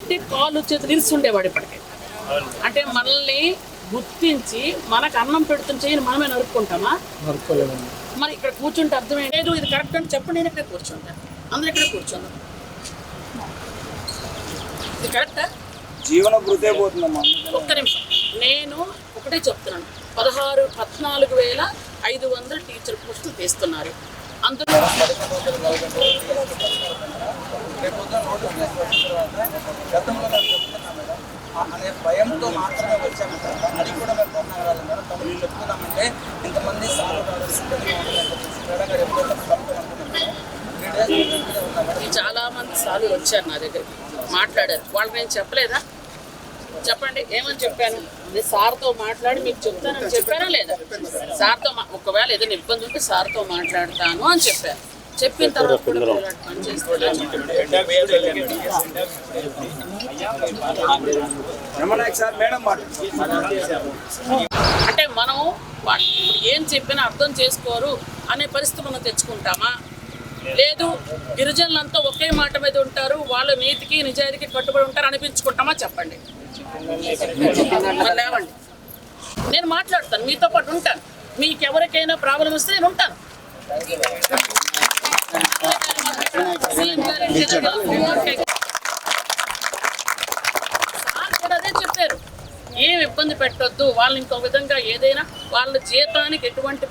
అంటే కాళ్ళు చేతులు ఇరిసి ఉండేవాడు ఇప్పటికే. అంటే మనల్ని గుర్తించి మనకు అన్నం పెడుతున్న చేయని మనమే నరుక్కుంటామా? మరి ఇక్కడ కూర్చుంటే అర్థం ఏంటి? లేదు ఇది కరెక్ట్ అని చెప్పండి నేను ఇక్కడ కూర్చుంటాను అందరూ ఇక్కడ కూర్చుందాం ఇది కరెక్టా? జీవన వృద్ధే పోతుందమ్మా. ఒక్క నిమిషం. నేను ఒకటే చెప్తున్నాను. పదహారు పద్నాలుగు వేల ఐదు వందల టీచర్ పోస్టులు తీస్తున్నారు అందులో రేపొద్దున తర్వాత గతంలో మేము చెప్తున్నాం మేడం అనే భయంతో మాత్రమే వచ్చాము సార్ అది కూడా మేము పొందగలం మేడం తమకు చెప్తున్నామంటే ఇంతమంది సార్లు మేడం చాలా మంది సార్లు వచ్చారు నా దగ్గరికి. మాట్లాడారు. వాళ్ళకి నేను చెప్పలేదా? చెప్పండి. ఏమని చెప్పాను? నేను సార్తో మాట్లాడి మీకు చెప్తానని చెప్పానా లేదా? సార్తో ఒకవేళ ఏదైనా ఇబ్బంది ఉంటే సార్తో మాట్లాడతాను అని చెప్పాను చెప్పిన తర్వాత అంటే మనం వా- ఇప్పుడు ఏం చెప్పినా అర్థం చేసుకోరు అనే పరిస్థితి మనం తెచ్చుకుంటామా? లేదు గిరిజనులంతా ఒకే మాట మీద ఉంటారు వాళ్ళ నీతికి నిజాయితీకి కట్టుబడి ఉంటారు అనిపించుకుంటామా చెప్పండి. లేవండి. నేను మాట్లాడతాను మీతో పాటు ఉంటాను. మీకు ఎవరికైనా ప్రాబ్లం వస్తే నేను ఉంటాను. అదే చెప్పారు. ఏం ఇబ్బంది పెట్టొద్దు. వాళ్ళని ఇంకో విధంగా ఏదైనా వాళ్ళ జీతానికి ఎటువంటి